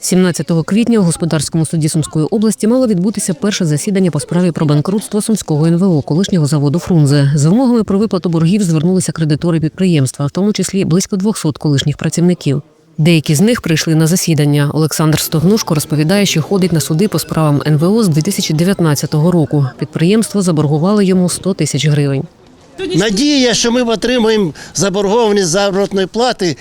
17 квітня у господарському суді Сумської області мало відбутися перше засідання по справі про банкрутство сумського НВО, колишнього заводу Фрунзе. З вимогами про виплату боргів звернулися кредитори підприємства, в тому числі близько 200 колишніх працівників. Деякі з них прийшли на засідання. Олександр Стогнушко розповідає, що ходить на суди по справам НВО з 2019 року. Підприємство заборгувало йому 100 тисяч гривень. Надія, що ми отримаємо заборгованість заробітної плати,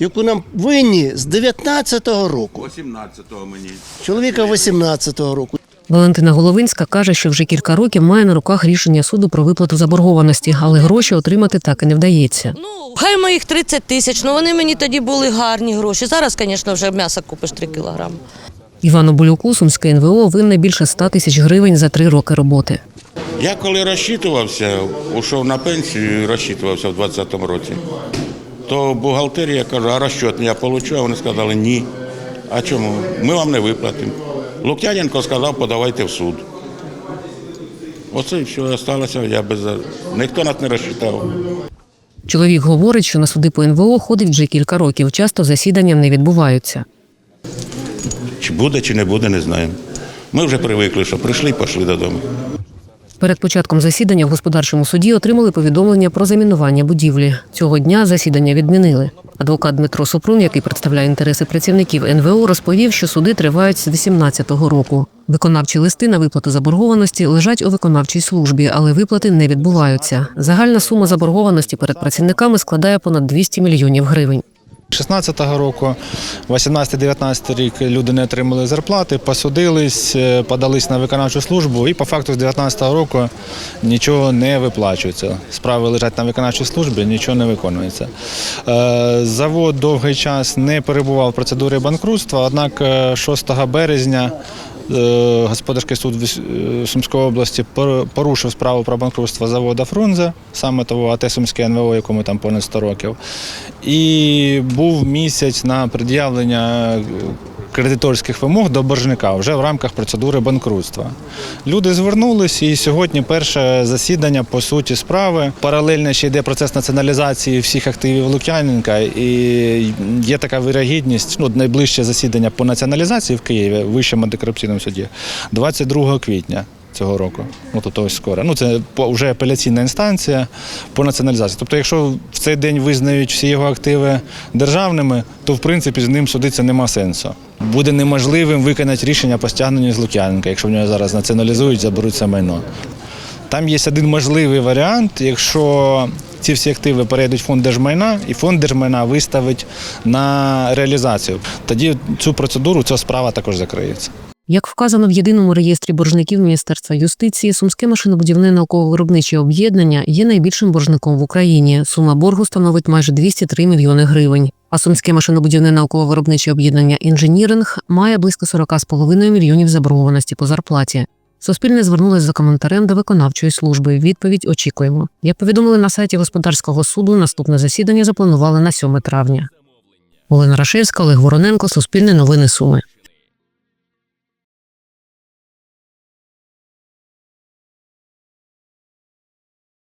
яку нам винні з 19-го року. 18-го мені. Чоловіка 18-го року. Валентина Головинська каже, що вже кілька років має на руках рішення суду про виплату заборгованості, але гроші отримати так і не вдається. Ну, хай моїх 30 тисяч, ну вони мені тоді були гарні гроші. Зараз, звісно, вже м'ясо купиш 3 кілограми. Івану Болюку сумське НВО винне більше 100 тисяч гривень за три роки роботи. Я коли розчитувався, ушов на пенсію розчитувався в 20-му році, то бухгалтерія каже, а розчет я а вони сказали ні. А чому? Ми вам не виплатимо. Луктяненко сказав, подавайте в суд. Оце все, залишилося, я без... Ніхто нас не розчитав. Чоловік говорить, що на суди по НВО ходить вже кілька років. Часто засідання не відбуваються. Чи буде, чи не буде, не знаємо. Ми вже привикли, що прийшли і пішли додому. Перед початком засідання в господарчому суді отримали повідомлення про замінування будівлі. Цього дня засідання відмінили. Адвокат Дмитро Супрун, який представляє інтереси працівників НВО, розповів, що суди тривають з 18-го року. Виконавчі листи на виплату заборгованості лежать у виконавчій службі, але виплати не відбуваються. Загальна сума заборгованості перед працівниками складає понад 200 мільйонів гривень. 16-го року, 18-19 рік люди не отримали зарплати, посудились, е, подались на виконавчу службу і по факту з 19-го року нічого не виплачується. Справи лежать на виконавчій службі, нічого не виконується. Е, Завод довгий час не перебував в процедурі банкрутства, однак е, 6 березня е, Господарський суд е, Сумської області пор- порушив справу про банкрутство заводу Фрунзе, саме того АТ Сумське НВО, якому там понад 100 років. І був місяць на пред'явлення е, кредиторських вимог до боржника вже в рамках процедури банкрутства. Люди звернулись, і сьогодні перше засідання по суті справи. Паралельно ще йде процес націоналізації всіх активів Лук'яненка, і є така вирогідність. Ну, найближче засідання по націоналізації в Києві, Вищому антикорупційному суді, 22 квітня. Цього року, ну тобто ось скоро. Ну це вже апеляційна інстанція по націоналізації. Тобто, якщо в цей день визнають всі його активи державними, то в принципі з ним судитися нема сенсу. Буде неможливим виконати рішення по стягненню з Лук'яненка, якщо в нього зараз націоналізують, заберуть це майно. Там є один можливий варіант, якщо ці всі активи перейдуть в фонд держмайна, і фонд держмайна виставить на реалізацію. Тоді цю процедуру, ця справа також закриється. Як вказано в єдиному реєстрі боржників Міністерства юстиції, Сумське машинобудівне науково-виробниче об'єднання є найбільшим боржником в Україні. Сума боргу становить майже 203 мільйони гривень. А Сумське машинобудівне науково-виробниче об'єднання інженіринг має близько 40,5 мільйонів заборгованості по зарплаті. Суспільне звернулось за коментарем до виконавчої служби. Відповідь очікуємо. Як повідомили на сайті господарського суду, наступне засідання запланували на 7 травня. Олена Рашевська, Олег Вороненко, Суспільне новини Суми.